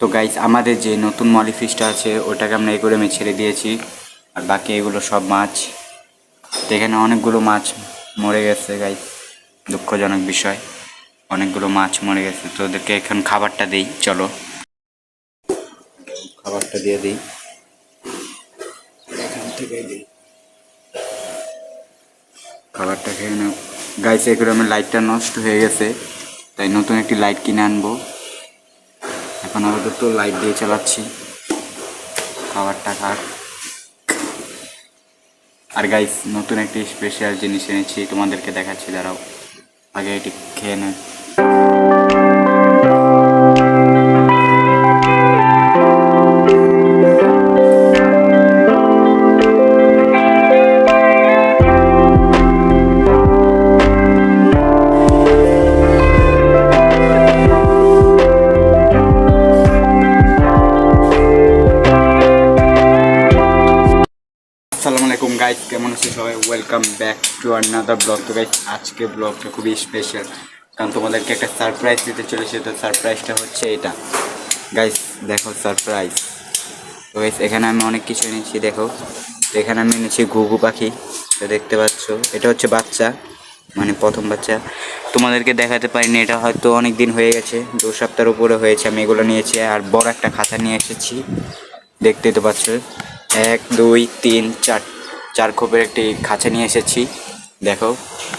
তো গাইস আমাদের যে নতুন মলি ফিশটা আছে, ওটাকে আমরা এই করে আমি ছেড়ে দিয়েছি। আর বাকি এগুলো সব মাছ। তো এখানে অনেকগুলো মাছ মরে গেছে গাইস দুঃখজনক বিষয়। অনেকগুলো মাছ মরে গেছে। তো ওদেরকে এখন খাবারটা দিই, চলো। খাবারটা দিয়ে দিই। খাবারটা খেয়ে নাও। গাইস এগুলো আমার লাইটটা নষ্ট হয়ে গেছে। তাই নতুন একটি লাইট কিনে আনব। এখন আপাতত লাইট দিয়ে চালাচ্ছি। খাবারটা খাক আর গাইস নতুন একটি স্পেশাল জিনিস এনেছি, তোমাদেরকে দেখাচ্ছি, দাঁড়াও। আগে এটি খেয়ে নেয় গাইস কেমন আছো সবাই? Welcome back to another blog তো গাইজ আজকে ব্লগটা খুবই স্পেশাল কারণ তোমাদেরকে একটা সারপ্রাইজ দিতে চলেছে। তো সারপ্রাইজটা হচ্ছে এটা। গাইস দেখো সারপ্রাইজ তো গাইস এখানে আমি অনেক কিছু এনেছি, দেখো। তো এখানে আমি এনেছি ঘুঘু পাখি। তো দেখতে পাচ্ছ, এটা হচ্ছে বাচ্চা। মানে প্রথম বাচ্চা। তোমাদেরকে দেখাতে পারিনি, এটা হয়তো অনেক দিন হয়ে গেছে। দু সপ্তাহের উপরে হয়েছে, আমি এগুলো নিয়েছি। আর বড় একটা খাতা নিয়ে এসেছি। দেখতেই তো পাচ্ছ। এক, দুই, তিন চার চার খোপের একটি খাঁচা নিয়ে এসেছি। দেখো,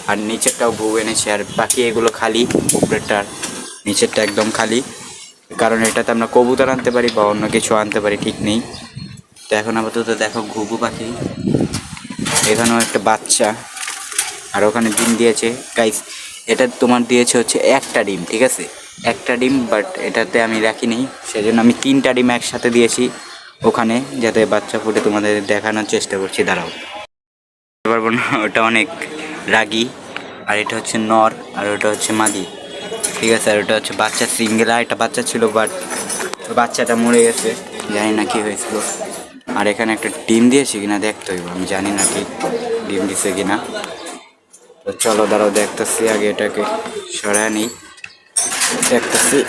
আর নিচেরটাও বউ এনেছি, আর বাকি এগুলো খালি উপরেরটা নিচেরটা একদম খালি। কারণ এটাতে আমরা কবুতর আনতে পারি বা অন্য কিছু আনতে পারি, ঠিক নেই। তো এখন আপাতত দেখো ঘুঘু পাখি, এখানেও একটা বাচ্চা, আর ওখানে ডিম দিয়েছে। গাইস এটা তোমার দিয়েছে হচ্ছে একটা ডিম, ঠিক আছে? একটা ডিম বাট এটাতে আমি রাখিনি সেজন্য আমি তিনটা ডিম একসাথে দিয়েছি। ওখানে যাতে বাচ্চা ফুটে তোমাদের দেখানোর চেষ্টা করছি, দাঁড়াও। পারব না ওটা অনেক রাগী, আর এটা হচ্ছে নর, আর ওটা হচ্ছে মাদি। ঠিক আছে, আর ওটা হচ্ছে বাচ্চা সিঙ্গেল, আর একটা বাচ্চা ছিল, বাট বাচ্চাটা মরে গেছে, জানি না কি হয়েছিল। আর এখানে একটা ডিম দিয়েছি কিনা দেখতে হইব, আমি জানি না ঠিক ডিম দিছে কিনা। তো চলো দাঁড়াও, দেখতেছি আগে এটাকে সরায় নিই। দেখতেছি,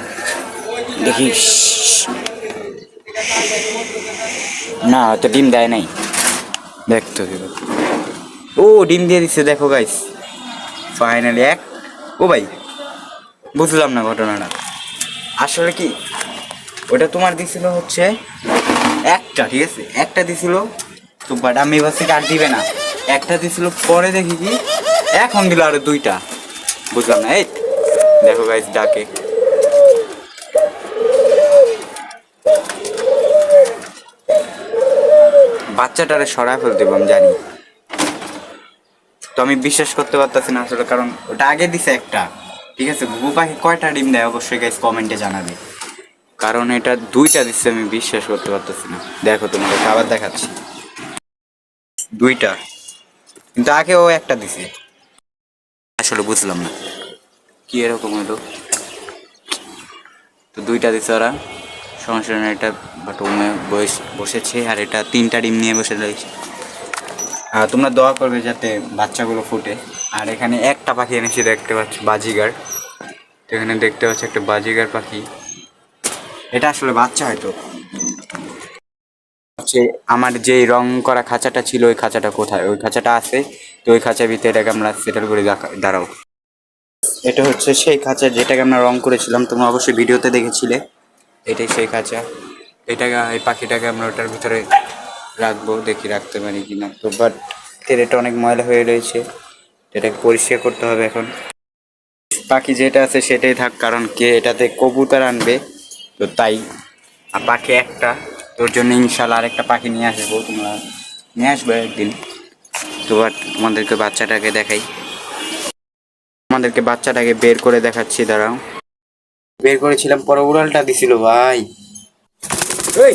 দেখি না হয়তো ডিম দেয় নাই। দেখতে হবে। ও, ডিম দিয়ে দিচ্ছে দেখো গাইস ফাইনালি এক। ও ভাই, বুঝলাম না ঘটনাটা। আসলে কি, ওটা তোমার দিছিল হচ্ছে একটা, ঠিক আছে? একটা দিছিল, তো বাট আমি ভাবছি আর দিবে না। একটা দিছিল, পরে দেখি কি, এখন দিল আরও দুইটা। বুঝলাম না, এই। দেখো গাইস ডাকে। বাচ্চাটারে সরায় ফেলতে আমি জানি। তো আমি বিশ্বাস করতে পারতেছি না আসলে, কারণ ওটা আগে দিছে একটা। ঠিক আছে ঘুঘু পাখি কয়টা ডিম দেয় অবশ্যই গাইস কমেন্টে জানাবে। কারণ এটা দুইটা দিচ্ছে আমি বিশ্বাস করতে পারতেছি না। দেখো তোমাকে আবার দেখাচ্ছি। দুইটা। কিন্তু আগে ও একটা দিছে। আসলে বুঝলাম না। কি এরকম হলো তো দুইটা দিছে ওরা। সমস্যা নেই এটা বাটুমে বসেছে আর এটা তিনটা ডিম নিয়ে বসে রয়েছে। আর তোমরা দোয়া করবে যাতে বাচ্চাগুলো ফুটে। আর এখানে একটা পাখি এনেছি দেখতে পাচ্ছ, বাজিগার। তো এখানে দেখতে পাচ্ছ একটা বাজিগার পাখি। এটা আসলে বাচ্চা হয়তো হচ্ছে আমার যেই রং করা খাঁচাটা ছিল, ওই খাঁচাটা কোথায়? ওই খাঁচাটা আছে, তো ওই খাঁচার ভিতরে এটাকে আমরা সেটেল করে দাঁড়াও। এটা হচ্ছে সেই খাঁচা যেটাকে আমরা রং করেছিলাম, তোমরা অবশ্যই ভিডিওতে দেখেছিলে। এটাই সেই খাঁচা এটাকে, এই পাখিটাকে আমরা ওটার ভিতরে রাখব, দেখি রাখতে পারি কি না তো বাট এটা অনেক ময়লা হয়ে রয়েছে, এটাকে পরিষ্কার করতে হবে এখন। পাখি যেটা আছে সেটাই থাক, কারণ কে এটাতে কবুতর আনবে, তো তাই। আর পাখি একটা, তোর জন্য ইনশাল্লাহ আরেকটা পাখি নিয়ে আসব, তোমরা নিয়ে আসবে একদিন। তো বাট তোমাদেরকে বাচ্চাটাকে দেখাই। আমাদেরকে বাচ্চাটাকে বের করে দেখাচ্ছি, দাঁড়াও। বের করেছিলাম, পরে উড়ালটা দিছিল, ভাই। ওই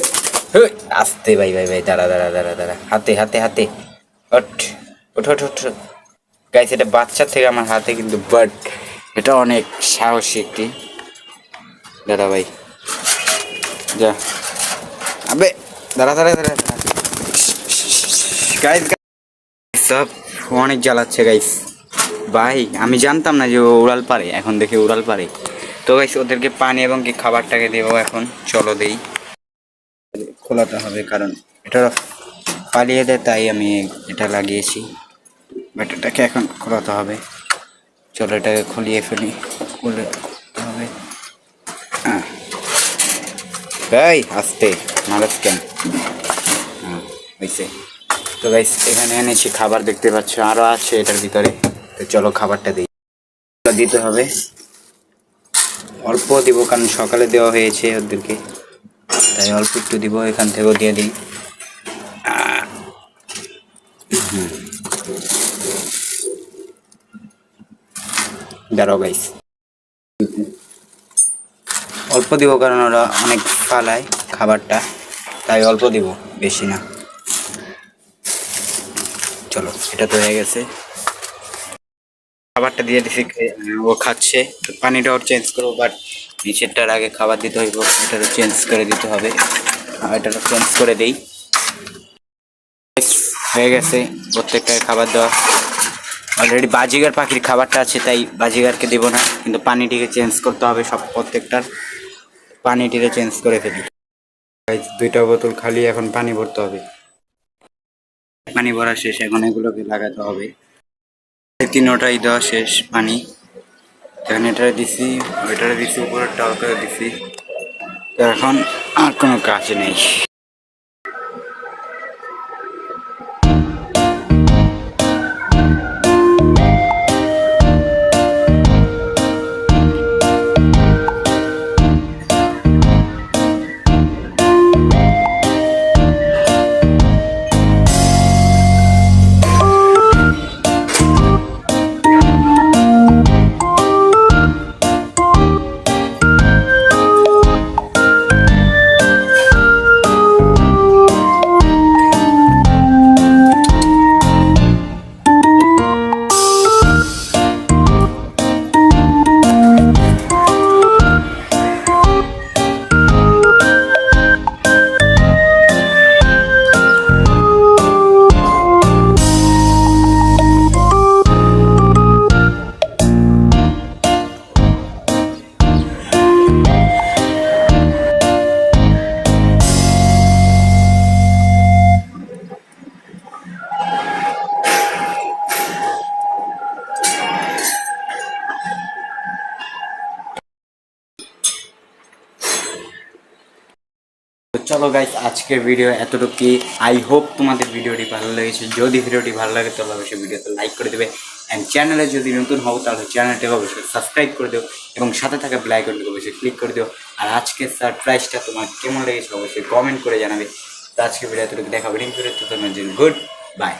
আস্তে, ভাই ভাই ভাই, দাঁড়া দাঁড়া দাঁড়া দাঁড়া, হাতে হাতে হাতে। ওঠ ওঠ ওঠ ওঠ গাইস এটা বাচ্চা থেকে আমার হাতে কিন্তু বাট এটা অনেক সাহসী একটি। দাদা ভাই, যা। আবে, দাঁড়া দাঁড়া দাঁড়া গাইস সব অনেক জ্বালাচ্ছে গাইস ভাই, আমি জানতাম না যে উড়াল পারে, এখন দেখে উড়াল পারে। তো গাইস ওদেরকে পানি এবং কি খাবারটাকে দেবো এখন। চলো দেই। খোলাতে হবে কারণ এটা পালিয়ে দেয় তাই আমি এটা লাগিয়েছি। বাট এটাকে এখন খোলাতে হবে। চলো এটাকে খুলিয়ে ফেলি। খুলে হবে। হ্যাঁ। এই, আসতে। মারাস কেন? হ্যাঁ হয়েছে তো গাইস এখানে এনেছি খাবার, দেখতে পাচ্ছ? আরও আছে এটার ভিতরে। তো চলো খাবারটা দিই। দিতে হবে। অল্প দিব, কারণ সকালে দেওয়া হয়েছে ওদেরকে। তাই অল্প একটু দিব, এখান থেকেও দিয়ে দিই। দাঁড়াও গাইস অল্প দিব, কারণ ওরা অনেক ফালায় খাবারটা। তাই অল্প দিব, বেশি না। চলো, এটা তো হয়ে গেছে। খাবারটা দিয়ে দিছি ও খাচ্ছে। পানিটাও চেঞ্জ করব বাট নিচেরটার আগে খাবার দিতে হইব, এটারও চেঞ্জ করে দিতে হবে। এটারও চেঞ্জ করে দেই। হয়ে গেছে প্রত্যেকটাকে খাবার দেওয়া। অলরেডি বাজিগার পাখির খাবারটা আছে, তাই বাজিগারকে দেবো না, কিন্তু পানিটিকে চেঞ্জ করতে হবে সব প্রত্যেকটার। পানিটিকে চেঞ্জ করে ফেলি। দুইটা বোতল খালি, এখন পানি ভরতে হবে। পানি ভরা শেষ, এখন এগুলোকে লাগাতে হবে। তিনোটাই দেওয়া শেষ পানি। এখানে এটা দিছি, ওইটারে দিছি, উপরের টাওয়ারটা দিছি। তো এখন আর কোনো কাজ নেই। চলো গাইস আজকের ভিডিও এতটুকু আই হোপ তোমাদের ভিডিওটি ভালো লেগেছে। যদি ভিডিওটি ভালো লাগে, তাহলে অবশ্যই ভিডিওতে লাইক করে দেবে। অ্যান্ড চ্যানেলে যদি নতুন হও, তাহলে চ্যানেলটাকে অবশ্যই সাবস্ক্রাইব করে দিও। এবং সাথে থাকা ব্লাইক আইকনটিকে অবশ্যই ক্লিক করে দিও। আর আজকের সারপ্রাইজটা তোমার কেমন লেগেছে, অবশ্যই কমেন্ট করে জানাবে। তো আজকে ভিডিও এতটুকু দেখাবো রিং করে তো তোমার গুড বাই